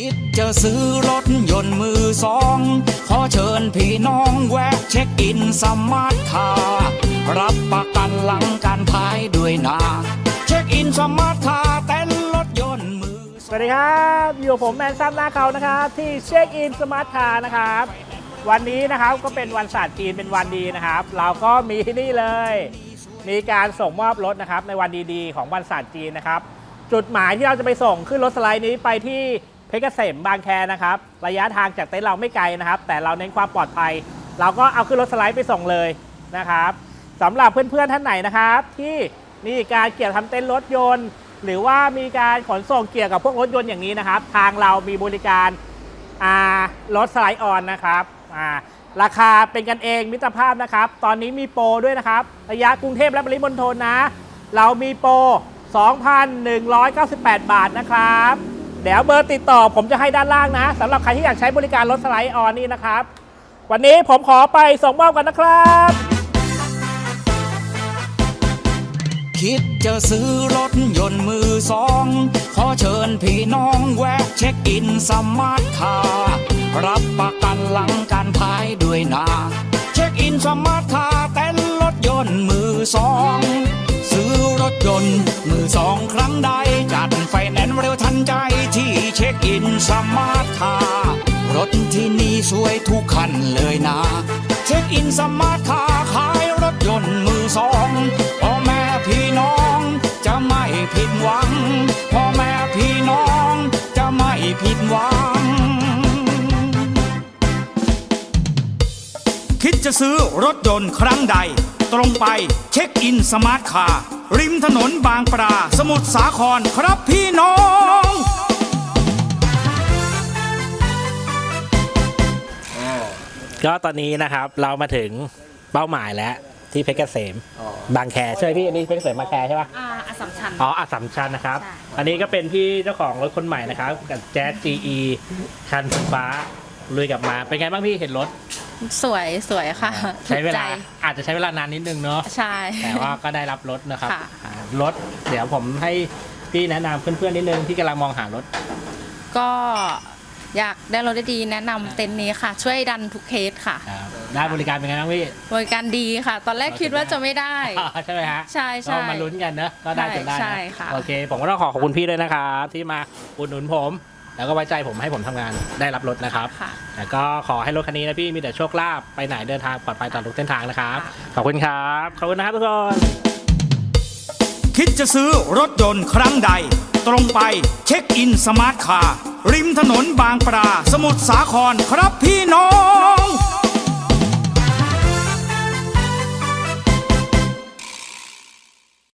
คิดจะซื้อรถยนต์มือสอง ขอเชิญพี่น้องแวะเช็คอินสมาร์ทคาร์รับประกันหลังการขายด้วยนะ เช็คอินสมาร์ทคาร์เต้นรถยนต์มือสวัสดีครับอยู่ผมแมนซัมหน้าเขานะครับที่เช็คอินสมาร์ทคาร์นะครับ วันนี้นะครับก็เป็นวันศาสตร์จีนเป็นวันดีนะครับ เราก็มีนี่เลย มีการส่งมอบรถนะครับในวันดีๆ ของวันศาสตร์จีนนะครับ จุดหมายที่เราจะไปส่งขึ้นรถสไลด์นี้ไปที่ ชรเกษมบางแคนะครับระยะทางจากเต็นท์เราไม่ไกลนะครับ แต่เราเน้นความปลอดภัย เราก็เอาขึ้นรถสไลด์ไปส่งเลยนะครับสำหรับเพื่อนๆท่านไหนนะครับ ที่มีการเกี่ยวทำเต็นท์รถยนต์ หรือว่ามีการขนส่งเกี่ยวกับพวกรถยนต์อย่างนี้นะครับ ทางเรามีบริการรถสไลด์ออนนะครับราคาเป็นกันเองมิตรภาพนะครับ ตอนนี้มีโปรด้วยนะครับ ระยะกรุงเทพและปริมณฑลนะ เรามีโปร 2,198 บาทนะครับ เดี๋ยวเบอร์ติดต่อผมจะให้ด้านล่างนะสำหรับใครที่อยากใช้บริการรถสไลด์ออนนี่นะครับ วันนี้ผมขอไปส่งมอบกันนะครับ คิดจะซื้อรถยนต์มือสอง ขอเชิญพี่น้องแวะเช็คอินสมาร์ทคาร์รับประกันหลังการขายด้วยนะเช็คอินสมาร์ทคาร์เต้นรถยนต์มือสอง ซื้อรถยนต์มือสองครั้งใด ฟแนนซ์เร็วทันใจที่เช็คอินสมาร์ทคารถที่นี่สวยทุกคันเลยนะ เช็คอินสมาร์ทคาขายรถยนต์มือสองพ่อแม่พี่น้องจะไม่ผิดหวังพ่อแม่พี่น้องจะไม่ผิดหวัง คิดจะซื้อรถยนต์ครั้งใด ตรงไปเช็คอินสมาร์ทคาร์ ริมถนนบางปลาสมุทรสาครครับพี่น้อง ก็ตอนนี้นะครับเรามาถึงเป้าหมายแล้วที่เพชรเกษมบางแคใช่ไหมพี่อันนี้เพชรเกษมบางแคใช่ปะอ่าอสสัมชัญ อ๋ออัสสัมชัญนะครับ ใช่ อันนี้ก็เป็นพี่เจ้าของรถคนใหม่นะครับ กับแจ๊ส GE คันฟ้าลุยกลับมา เป็นไงบ้างพี่เห็นรถ สวยสวยค่ะใช้เวลาถูกใจอาจจะใช้เวลานานนิดนึงเนาะใช่ แต่ว่าก็ได้รับรถนะครับค่ะอ่ารถเดี๋ยวผมให้พี่แนะนำเพื่อนๆนิดนึงที่กำลังมองหารถ ก็อยากได้รถดีๆแนะนำเต็นท์นี้ค่ะ ช่วยดันทุกเคสค่ะครับได้บริการเป็นไงบ้างพี่บริการดีค่ะ ตอนแรกคิดว่าจะไม่ได้ใช่ไหมฮะใช่ใช่ก็มาลุ้นกันเนอะก็ได้จนได้นะใช่ค่ะโอเค ผมก็ต้องขอขอบคุณพี่ด้วยนะครับที่มาอุดหนุนผม แล้วก็ไว้ใจผมให้ผมทำงานได้รับรถนะครับ ค่ะ แล้วก็ขอให้รถคันนี้นะพี่มีแต่โชคลาภไปไหนเดินทางปลอดภัยตลอดทุกเส้นทางนะครับค่ะขอบคุณครับ ขอบคุณนะครับทุกคน คิดจะซื้อรถยนต์ครั้งใด ตรงไปเช็คอินสมาร์ทคาร์ริมถนนบางปลาสมุทรสาครครับพี่น้อง